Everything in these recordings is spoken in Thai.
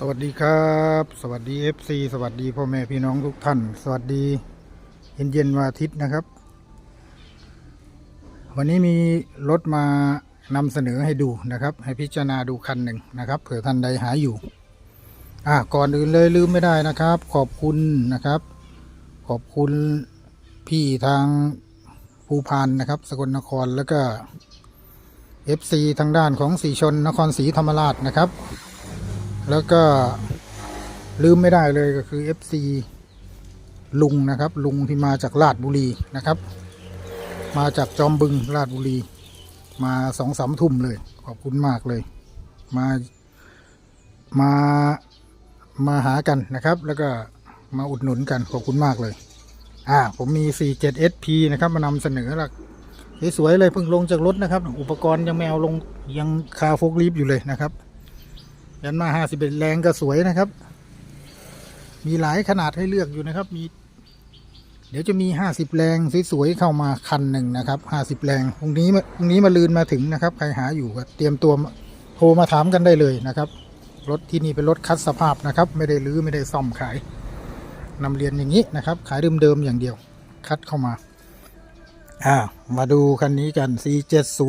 สวัสดีครับ สวัสดี FC สวัสดีพ่อแม่พี่น้องทุกท่าน สวัสดีเย็นเย็นวันอาทิตย์นะครับ วันนี้มีรถมานำเสนอให้ดูนะครับ ให้พิจารณาดูคันหนึ่งนะครับเผื่อท่านใดหาอยู่ อะก่อนอื่นเลยลืมไม่ได้นะครับ ขอบคุณนะครับ ขอบคุณพี่ทางภูพานนะครับสกลนครแล้วก็ FC ทางด้านของสีชนนครศรีธรรมราชนะครับ แล้วก็ลืมไม่ได้เลยก็คือ FC ลุงนะครับ ลุงที่มาจากลาดบุรีนะครับ มาจากจอมบึงลาดบุรี มาสองสามทุ่มเลย ขอบคุณมากเลย มามามาหากันนะครับ แล้วก็มาอุดหนุนกันขอบคุณมากเลยอ่าผมมี 47 SP นะครับ มานำเสนอละสวยๆเลยเพิ่งลงจากรถนะครับ อุปกรณ์ยังไม่เอาลงยังคาโฟกลีฟอยู่เลยนะครับ ยันมาห้าสิบเอ็ดแรงก็สวยนะครับ มีหลายขนาดให้เลือกอยู่นะครับ มี เดี๋ยวจะมีห้าสิบแรงสวยๆเข้ามาคันหนึ่งนะครับห้าสิบแรงพรุ่งนี้มาพรุ่งนี้มาลืนมาถึงนะครับ ใครหาอยู่ก็เตรียมตัวโทรมาถามกันได้เลยนะครับ รถที่นี่เป็นรถคัดสภาพนะครับ ไม่ได้รื้อไม่ได้ซ่อมขายนำเรียนอย่างนี้นะครับ ขายเดิมๆอย่างเดียว คัดเข้ามาอ่ามาดูคันนี้กัน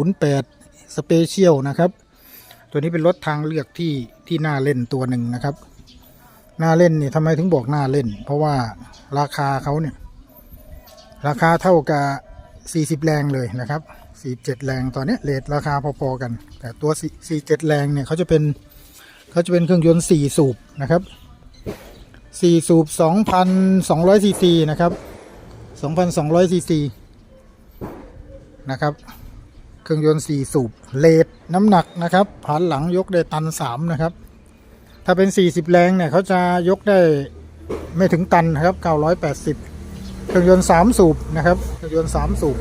4708 Special นะครับ ตัวนี้เป็นรถทางเลือกที่ ที่น่าเล่นตัวหนึ่งนะครับ น่าเล่นนี่ทำไมถึงบอกน่าเล่น เพราะว่าราคาเขาเนี่ย ราคาเท่ากับ 40 แรงเลยนะครับ 47 แรงตอนนี้เลทราคาพอๆกัน แต่ตัว 47 แรงเนี่ยเขาจะเป็นเขาจะเป็นเครื่องยนต์ 4 สูบนะครับ 4 สูบ 2,200ซีซีนะครับ 2,200ซีซีนะครับ ครื่องยนต์4สูบเลทน้ำหนักนะครับผ่านหลังยกได้ตัน 3 นะครับ ถ้าเป็น 40 แรงเนี่ยเขาจะยกได้ไม่ถึงตันนะครับ 980 เครื่องยนต์ 3 สูบนะครับ เครื่องยนต์ 3 สูบ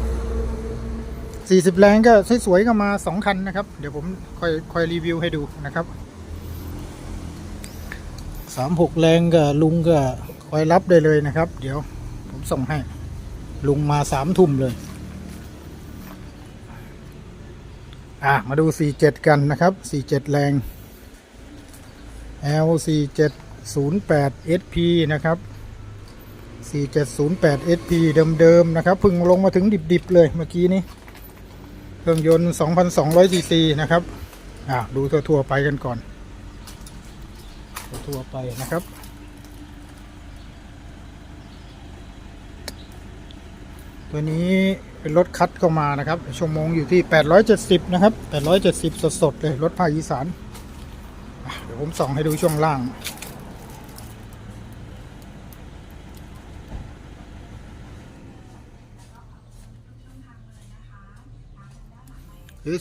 40 แรงก็สวยๆก็มา 2 คันนะครับ เดี๋ยวผมค่อยค่อยรีวิวให้ดูนะครับ 36 แรงก็ลุงก็คอยรับได้เลยนะครับ เดี๋ยวผมส่งให้ ลุงมา 3 ทุ่มเลย อะ มาดู 47 กันนะครับ 47 แรง L 4708 SP นะครับ 4708 SP เดิมๆนะครับพึ่งลงมาถึงดิบๆ เลยเมื่อกี้นี้ เครื่องยนต์ 2,200 cc นะครับ อะ ดูทั่วๆไปกันก่อน ทั่วๆไปนะครับ ตัวนี้เป็นรถคัดเข้ามานะครับชั่วโมงอยู่ที่ 870 นะครับ 870 สดๆ เลยรถภาคอีสานเดี๋ยวผมส่องให้ดูช่วงล่าง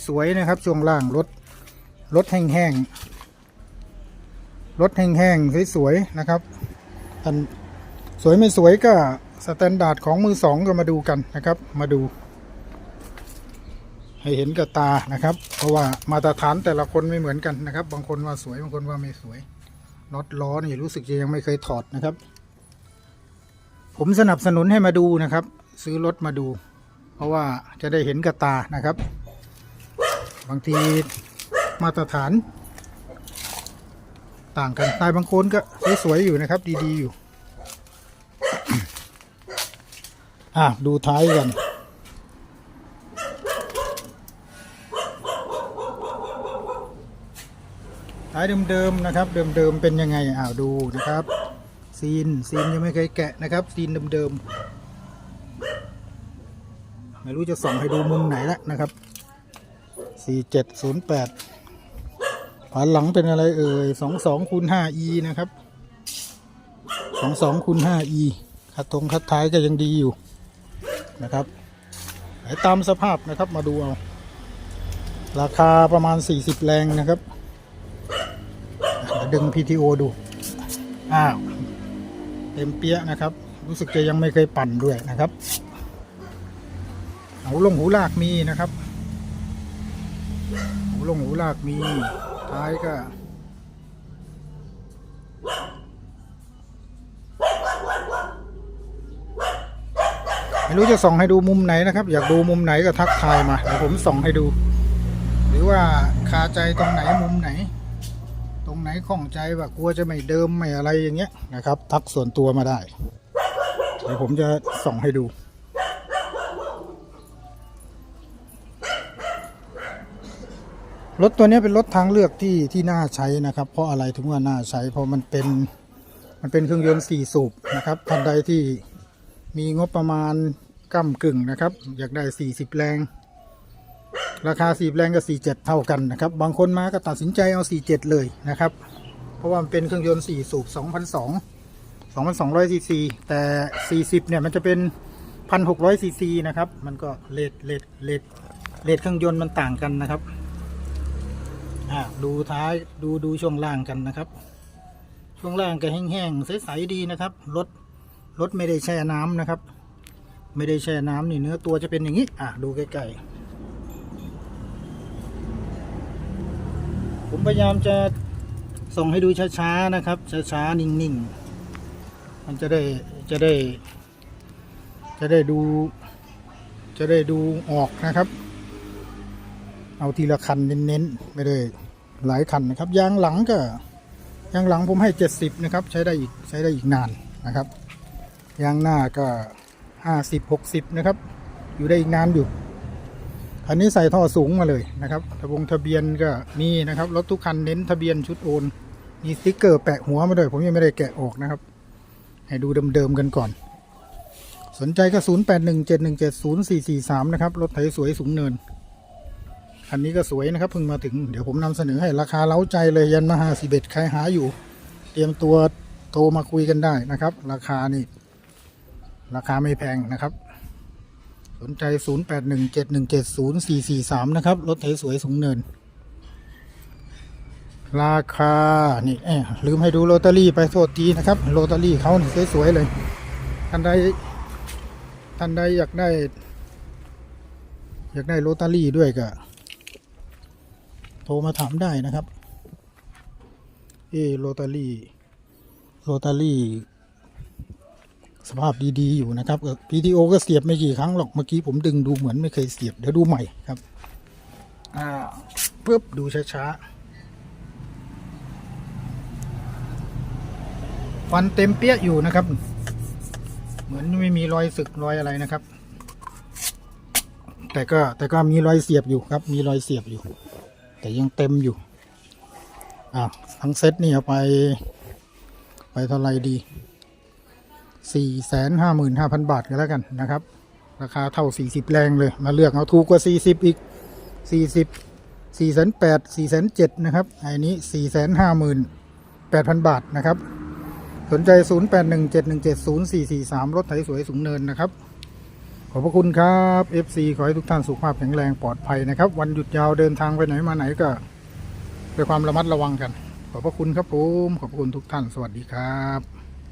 สวยนะครับช่วงล่างรถรถแห้งๆรถแห้งๆสวยๆนะครับอันสวยไม่สวยก็ สแตนดาร์ดของมือสองก็มาดูกันนะครับ มาดู ให้เห็นกับตานะครับ เพราะว่ามาตรฐานแต่ละคนไม่เหมือนกันนะครับ บางคนว่าสวยบางคนว่าไม่สวยน็อตล้อนี่รู้สึกจะยังไม่เคยถอดนะครับ ผมสนับสนุนให้มาดูนะครับ ซื้อรถมาดู เพราะว่าจะได้เห็นกับตานะครับ บางทีมาตรฐาน ต่างกันตายบางคนก็สวยๆอยู่นะครับ ดีๆอยู่ อะ ดูท้ายกันท้ายเดิมๆนะครับ เดิมๆเป็นยังไงอ้าวดูนะครับ ซีนซีนยังไม่เคยแกะนะครับ ซีนเดิมๆไม่รู้จะส่องให้ดูมุมไหนล้วนะครับ 4708ฝาหลังเป็นอะไรเอ่ย22คูณ 5e นะครับ22คูณ 5e คัดตรงคัดท้ายก็ยังดีอยู่ นะครับไหนตามสภาพนะครับมาดูเอา ราคาประมาณ 40 แรงนะครับ ดึง PTO ดู อ้าว เต็มเปี้ยะนะครับ รู้สึกจะยังไม่เคยปั่นด้วยนะครับหูลงหูลากมีนะครับ หูลงหูลากมีท้ายก็ ไม่รู้จะส่องให้ดูมุมไหนนะครับ อยากดูมุมไหนก็ทักทายมาเดี๋ยวผมส่องให้ดู หรือว่าคาใจตรงไหนมุมไหน ตรงไหนข้องใจว่ากลัวจะไม่เดิมไม่อะไรอย่างเงี้ยนะครับ ทักส่วนตัวมาได้เดี๋ยวผมจะส่องให้ดูรถตัวนี้เป็นรถทางเลือกที่ที่น่าใช้นะครับ เพราะอะไรถึงว่าน่าใช้เพราะมันเป็นมันเป็นเครื่องยนต์สี่สูบนะครับท่านใดที่ มีงบประมาณก้ากึ่งนะครับ อยากได้ 40 แรง ราคา4แรงกับ 47 เท่ากันนะครับ บางคนมาก็ตัดสินใจเอา 47 เลยนะครับ เพราะว่ามันเป็นเครื่องยนต์ 4 สูบ 2,200 2,200ซีซีแต่ 40 เนี่ยมันจะเป็น 1,600ซีซีนะครับ มันก็เลทเลทเลทเลทเครื่องยนต์มันต่างกันนะครับดูท้ายดูดูช่วงล่างกันนะครับ ช่วงล่างก็แห้งๆใสๆดีนะครับรถ รถไม่ได้แช่น้ำนะครับ ไม่ได้แช่น้ำนี่เนื้อตัวจะเป็นอย่างนี้ อะดูใกล้ๆผมพยายามจะส่งให้ดูช้าๆนะครับ ช้าๆนิ่งๆ มันจะได้จะได้ จะได้ดู จะได้ดูออกนะครับ เอาทีละคันเน้นๆไม่ได้หลายคันนะครับยางหลังก็ยางหลังผมให้ 70 นะครับ ใช้ได้อีกใช้ได้อีกนานนะครับ ยางหน้าก็50 60นะครับ อยู่ได้อีกนานอยู่คันนี้ใส่ท่อสูงมาเลยนะครับทะบงทะเบียนก็มีนะครับรถทุกคันเน้นทะเบียนชุดโอนมีสติ๊กเกอร์แปะหัวมาด้วยผมยังไม่ได้แกะออกนะครับ ให้ดูเดิมๆกันก่อน สนใจก็ 0817170443 นะครับ รถไถสวยสูงเนิน คันนี้ก็สวยนะครับเพิ่งมาถึงเดี๋ยวผมนำเสนอให้ราคาเล้าใจเลยยันมาหาสิเบ็ดใครหาอยู่ เตรียมตัวโทรมาคุยกันได้นะครับ ราคานี่ ราคาไม่แพงนะครับ สนใจ 0817170443 นะครับ รถไถสวยสูงเนิน ราคา นี่เอลืมให้ดูโรตารี่ไปโทษทีนะครับโรตารี่เขานี่สวยๆเลย ท่านใดท่านใดอยากได้ อยากได้โรตารี่ด้วยก็โทรมาถามได้นะครับ เออโรตารี่โรตารี่ สภาพดีๆอยู่นะครับพีทีโอก็เสียบไม่กี่ครั้งหรอกเมื่อกี้ผมดึงดูเหมือนไม่เคยเสียบเดี๋ยวดูใหม่ครับอ่าปึ๊บดูช้าๆฟันเต็มเปี้ยอยู่นะครับ เหมือนไม่มีรอยสึกรอยอะไรนะครับ แต่ก็แต่ก็มีรอยเสียบอยู่ครับ มีรอยเสียบอยู่ แต่ยังเต็มอยู่อ่าทั้งเซตนี่เอาไป ไปเท่าไรดี สี่แสนห้าหมื่นห้าพันบาทกันแล้วกันนะครับ ราคาเท่าสี่สิบแรงเลย มาเลือกเอาถูกกว่าสี่สิบอีกสี่สิบสี่แสนแปดสี่แสนเจ็ดนะครับไอ้นี้สี่แสนห้าหมื่นแปดพันบาทนะครับ สนใจศูนย์แปดหนึ่งเจ็ดหนึ่งเจ็ดศูนย์สี่สี่สามรถไถสวยสูงเนินนะครับ ขอบพระคุณครับ FC ขอให้ทุกท่านสุขภาพแข็งแรงปลอดภัยนะครับ วันหยุดยาวเดินทางไปไหนมาไหนก็ด้วยความระมัดระวังกัน ขอบพระคุณครับผม ขอบพระคุณทุกท่าน สวัสดีครับ